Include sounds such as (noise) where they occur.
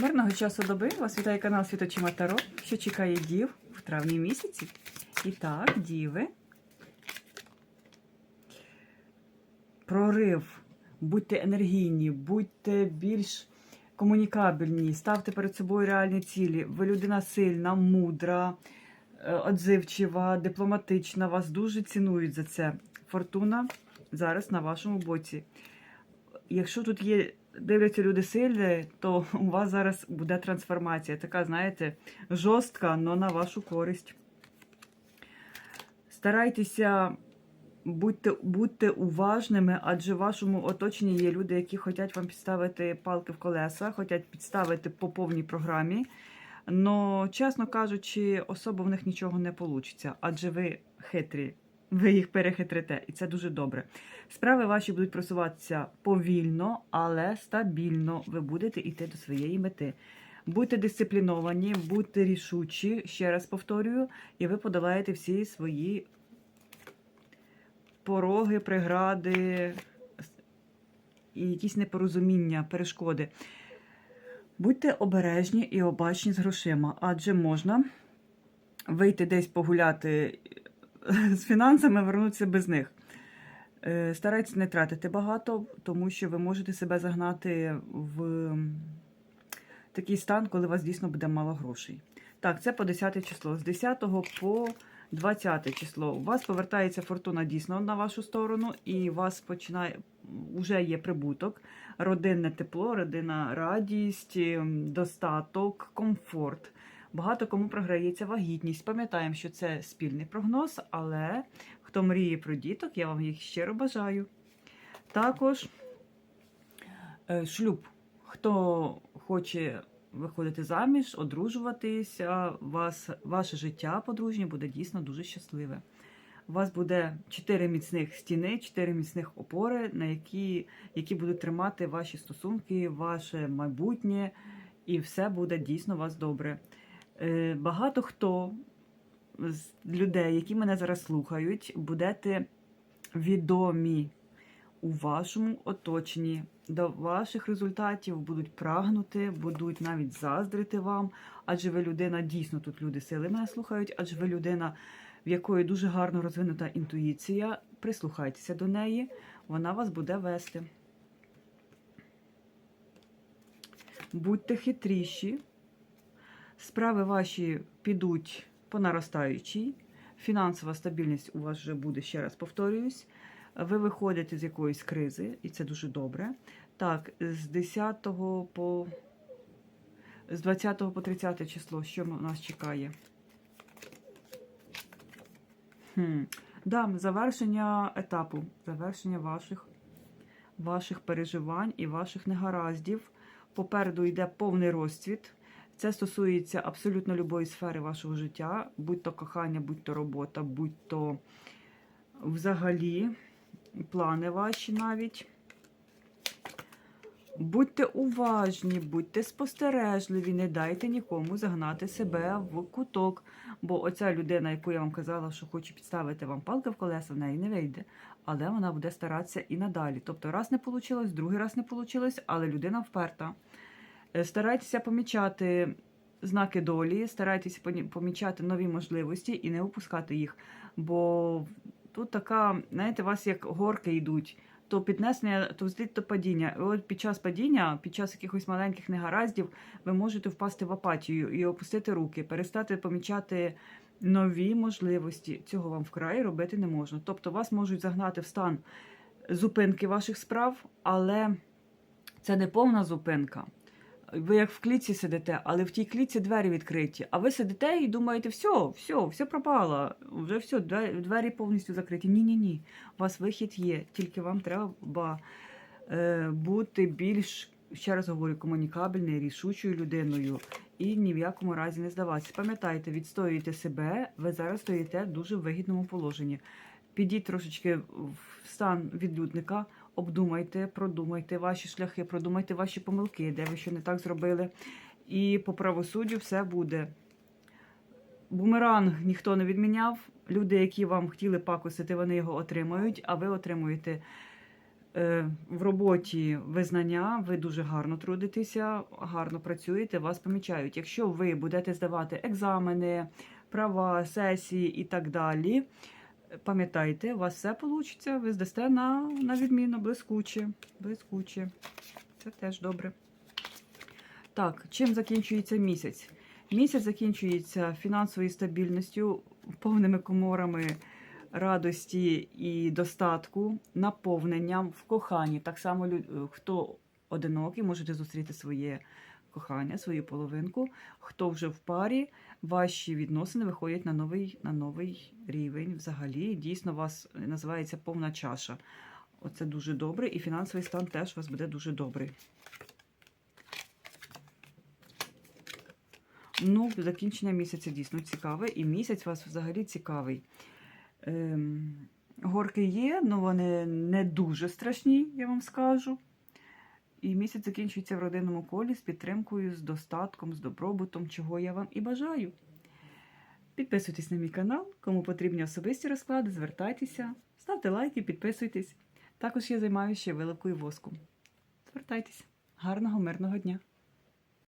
Мирного часу доби вас вітає канал Світочима Таро, що чекає дів в травні місяці. І так, діви. Прорив. Будьте енергійні, будьте більш комунікабельні, ставте перед собою реальні цілі. Ви людина сильна, мудра, е, отзивчива, дипломатична. Вас дуже цінують за це. Фортуна зараз на вашому боці. Якщо тут є дивляться люди сильні, то у вас зараз буде трансформація. Така, знаєте, жорстка, але на вашу користь. Старайтеся будьте, будьте уважними, адже в вашому оточенні є люди, які хочуть вам підставити палки в колеса, хочуть підставити по повній програмі. Но, чесно кажучи, особо в них нічого не вийде, адже ви хитрі, ви їх перехитрите, і це дуже добре. Справи ваші будуть просуватися повільно, але стабільно. Ви будете йти до своєї мети. Будьте дисципліновані, будьте рішучі, ще раз повторюю, і ви подолаєте всі свої пороги, прегради і якісь непорозуміння, перешкоди. Будьте обережні і обачні з грошима, адже можна вийти десь погуляти (laughs) з фінансами, вернутися без них. Е, Старайтесь не тратити багато, тому що ви можете себе загнати в такий стан, коли у вас дійсно буде мало грошей. Так, це по 10 число. З 10 по 20 число. У вас повертається фортуна дійсно на вашу сторону, і у вас починає вже є прибуток, родинне тепло, родинна радість, ем, достаток, комфорт. Багато кому програється вагітність. Пам'ятаємо, що це спільний прогноз, але хто мріє про діток, я вам їх щиро бажаю. Також е, шлюб. Хто хоче виходити заміж, одружуватися, вас, ваше життя подружнє буде дійсно дуже щасливе. У вас буде чотири міцних стіни, чотири міцних опори, на які, які будуть тримати ваші стосунки, ваше майбутнє, і все буде дійсно у вас добре. Е, Багато хто з людей, які мене зараз слухають, будете відомі у вашому оточенні. До ваших результатів будуть прагнути, будуть навіть заздрити вам, адже ви людина, дійсно тут люди сили мене слухають, адже ви людина, в якої дуже гарно розвинута інтуїція. Прислухайтеся до неї, вона вас буде вести. Будьте хитріші, справи ваші підуть по наростаючій, фінансова стабільність у вас вже буде, ще раз повторююсь. Ви виходите з якоїсь кризи, і це дуже добре. Так, з 10 по з 20 по 30 число, що нас чекає? Хм. Да, завершення етапу, завершення ваших, ваших переживань і ваших негараздів. Попереду йде повний розцвіт. Це стосується абсолютно любої сфери вашого життя, будь то кохання, будь то робота, будь то взагалі плани ваші навіть. Будьте уважні, будьте спостережливі, не дайте нікому загнати себе в куток. Бо оця людина, яку я вам казала, що хоче підставити вам палки в колеса, в неї не вийде. Але вона буде старатися і надалі. Тобто, раз не вийшло, другий раз не вийшло, але людина вперта. Е, Старайтеся помічати знаки долі, старайтеся помічати нові можливості і не упускати їх. Бо тут така, знаєте, у вас як горки йдуть. То піднесення, то взліт, то падіння. І от під час падіння, під час якихось маленьких негараздів, ви можете впасти в апатію і опустити руки, перестати помічати нові можливості. Цього вам вкрай робити не можна. Тобто вас можуть загнати в стан зупинки ваших справ, але це не повна зупинка. Ви як в клітці сидите, але в тій клітці двері відкриті. А ви сидите і думаєте, все, все, все пропало, вже все, двері, повністю закриті. Ні, ні. У вас вихід є, тільки вам треба е, бути більш, ще раз говорю, комунікабельною, рішучою людиною і ні в якому разі не здаватися. Пам'ятайте, відстоюєте себе, ви зараз стоїте в дуже вигідному положенні. Підіть трошечки в стан відлюдника, обдумайте, продумайте ваші шляхи, продумайте ваші помилки, де ви що не так зробили. І по правосуддю все буде. Бумеранг ніхто не відміняв. Люди, які вам хотіли пакосити, вони його отримають, а ви отримуєте Е, В роботі визнання, ви дуже гарно трудитеся, гарно працюєте, вас помічають. Якщо ви будете здавати екзамени, права, сесії і так далі, пам'ятайте, у вас все вийде, ви здасте на, на відмінно, блискуче, блискуче. Це теж добре. Так, чим закінчується місяць? Місяць закінчується фінансовою стабільністю, повними коморами радості і достатку, наповненням в коханні. Так само, хто одинокий, можете зустріти своє кохання, свою половинку. Хто вже в парі, ваші відносини виходять на новий, на новий рівень. Взагалі, дійсно, вас називається повна чаша. Оце дуже добре, і фінансовий стан теж у вас буде дуже добрий. Ну, закінчення місяця дійсно цікаве, і місяць у вас взагалі цікавий. Ем, горки є, але вони не дуже страшні, я вам скажу. І місяць закінчується в родинному колі з підтримкою, з достатком, з добробутом, чого я вам і бажаю. Підписуйтесь на мій канал, кому потрібні особисті розклади, звертайтеся, ставте лайки, підписуйтесь. Також я займаюся ще виливкою воску. Звертайтесь. Гарного, мирного дня!